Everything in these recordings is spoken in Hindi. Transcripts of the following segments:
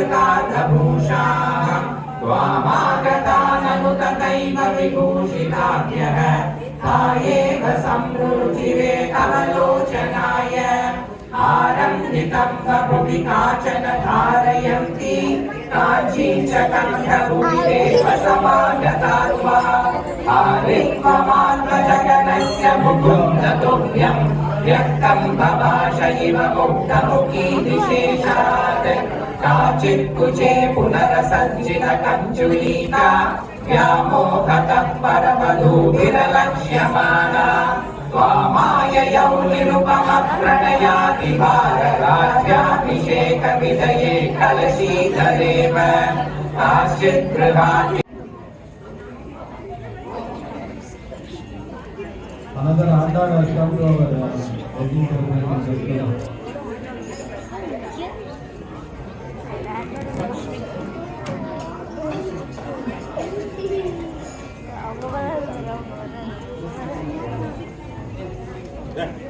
कृतार्थभूषाः त्वामागताननुतनैव विभूषिताभ्यः सम्रुचिरे तव लोचनाय आरम्भितं वपुवि काचन धारयन्ति। काची च कण्ठभूतेव समागता त्वा आरित्वमात्मजगनस्य मुकुन्द तुभ्यम् व्यक्तं बभाष इव मुक्तमुखी विशेषात्। కాచిత్కుచే పునరసంజిత కంచులీక వ్యామోహతత్పరమధూభిరలక్ష్యమానా స్వామాయయౌ నిరుపమ ప్రణయాతి భారరాజ్యాభిషేక విజయే కలశీధరేవ కాశ్చిద్భృగాతి అనంతరం ఆంధ్ర రాష్ట్రంలో Yeah.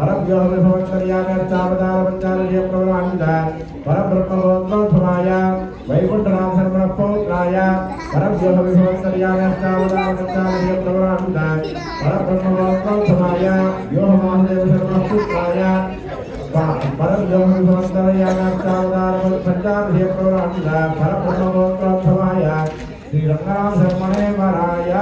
परव्योह विभवन्तर्याम्यर्चावतारपञ्चादशीय प्रवरान्विता परब्रह्मगोत्रोत्थवाय आदिनारायण शर्मणे परव्योह विभवन्तर्याम्यर्चावतारपञ्चादशीय प्रवरान्विता परब्रह्मगोत्रोत्थवाय वैकुण्ठनाथ शर्मणपौत्राय परव्योह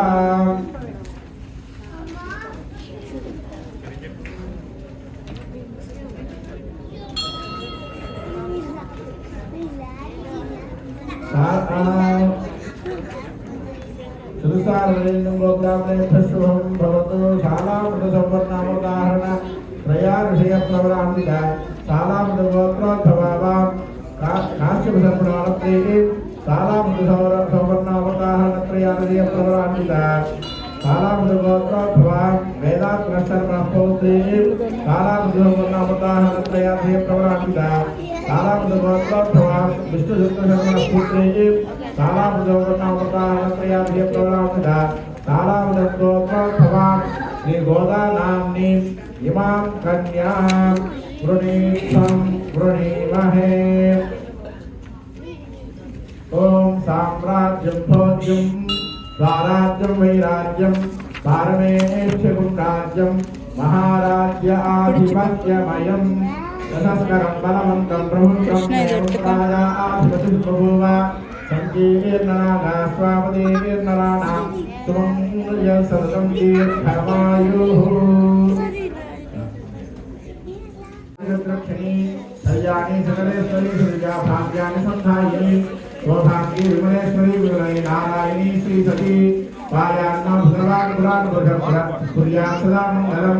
ృతారేంద్రోగ్రామేష్టం భవతు శాలామృత సంవర్ణామోదాహరణ త్రయాషయ ప్రవరాంబిక శాలామృత గోత్రోద్భవాం కాశ్యప సంప్రణాలే శాలామృత సంవర్ణామోదాహరణ త్రయాషయ ప్రవరాంబిక శాలామృత గోత్రోద్భవాం వేదాంత ప్రాప్తౌతే శాలామృత సంవర్ణామోదాహరణ త్రయాషయ ప్రవరాంబిక तालाब दुर्वात्तर प्रभाव विष्णु शुक्ल शर्मा पुत्र तालाब दुर्घटना होता है प्रया भी प्रभाव था तालाब का प्रभाव ये गोदा नाम ने इमाम कन्या। वृणीतम वृणीमहे ओम साम्राज्यम भोज्यम स्वराज्यम वैराज्यम पारमेश्वरम राज्यम महाराज्य आधिपत्यमयम् సహస్రం బలవంతం ప్రభుత్వం సంకీర్ణనా స్వాపదీర్ణనా త్వయ సర్వం దీర్ఘమాయు కళ్యాణి సకలేశ్వరి సూర్యా భాగ్యాన్ని సంధాయిని స్వభాగ్య విమలేశ్వరి విమలై నారాయణీ శ్రీ సతీ వాయాన్న భగవాన్ పురాణ సదా మంగళం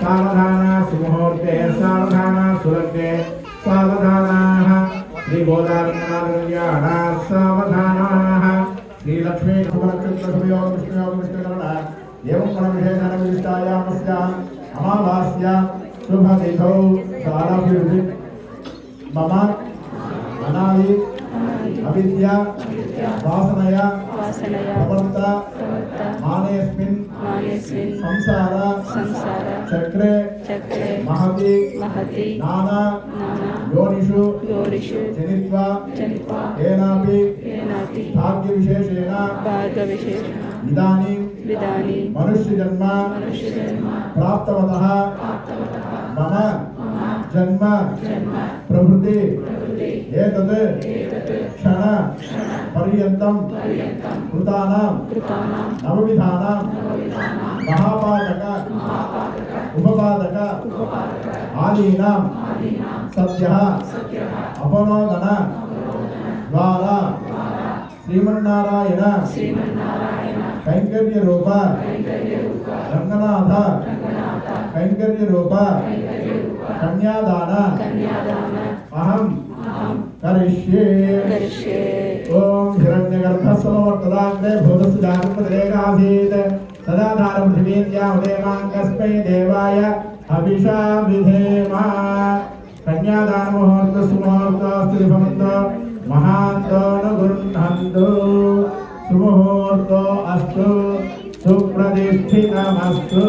सावधाना सुमहूर्ते सावधाना सावधानासु मुहूर्ते सावधानासु लग्ने सावधानाः श्रीबोधारण्याः सावधानाः श्रीलक्ष्मीकृष्णयोगकृष्णयोगकृष्णकरणा एवं परमविषयधनविष्टायामस्याम् अमावास्या शुभतिथौ सारभिर्भि मम मनाली अविद्या वासनया प्रवर्ता मानेऽस्मिन् ಮಾನಸ್ವಿನ್ ಸಂಸಾರ ಸಂಸಾರ ಚಕ್ರೆ ಚಕ್ರೆ ಮಹತಿ ಮಹತಿ ನಾನ ನಾನ ಯೋನಿಷು ಯೋನಿಷು ಜನಿತ್ವಾ ಜನಿತ್ವಾ ಏನಾಪಿ ಏನಾಪಿ ಭಾಗ್ಯ ವಿಶೇಷೇಣ ಭಾಗ್ಯ ವಿಶೇಷ ಇದಾನಿಂ ಇದಾನಿಂ ಮನುಷ್ಯ ಜನ್ಮ ಮನುಷ್ಯ ಜನ್ಮ ಪ್ರಾಪ್ತವತಃ ಪ್ರಾಪ್ತವತಃ ಮಮ ಜನ್ಮ ಜನ್ಮ ಪ್ರಭೃತಿ ಪ್ರಭೃತಿ ఏతత్ క్షణ పర్యంతం కృతానాం నవవిధానాం మహాపాదక ఉపపాదక ఆదీనాం సత్య అపనోదన ద్వారా శ్రీమన్నారాయణ కైంకర్య రూప రంగనాథ కైంకర్య రూప కన్యాదాన अहम करिष्ये। करिष्ये। ओम हिरण्यगर्भस्वर्तदाग्रे भूतस्य जागृतरेगासीत् तदा धारम धीमेत्या उदयमान कस्मै देवाय अभिशाम विधेम कन्यादान मुहूर्त सुमहूर्त स्त्रीभवंत महान्तोन गुरुन्हन्तु सुमहूर्त अस्तु सुप्रतिष्ठितमस्तु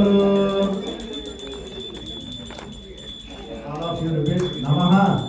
नमः।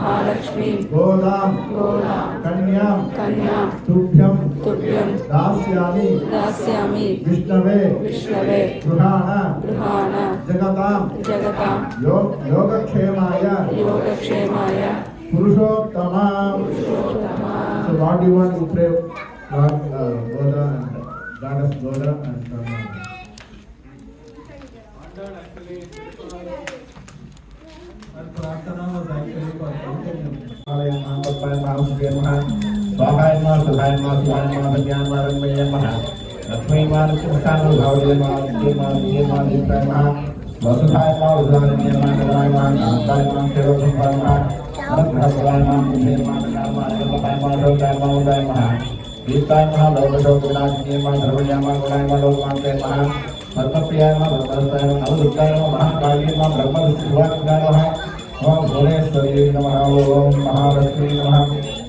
महालक्ष्मी। गोदाम। कन्या कन्या तुभ्यम। तुभ्यम। दास्यामी। दास्यामी। विष्णवे। विष्णवे। गृहाण। गृहाण। जगताम। जगताम। योग योगक्षेमाय। योगक्षेमाय। पुरुषोत्तमाम। पुरुषोत्तमाम। So what do want to pray pray? God, uh, Goda, Goddess Goda. Brahma. Mahakali ब्रह्म ओम भुवनेश्वरी नमः ओम महालक्ष्मी नमः।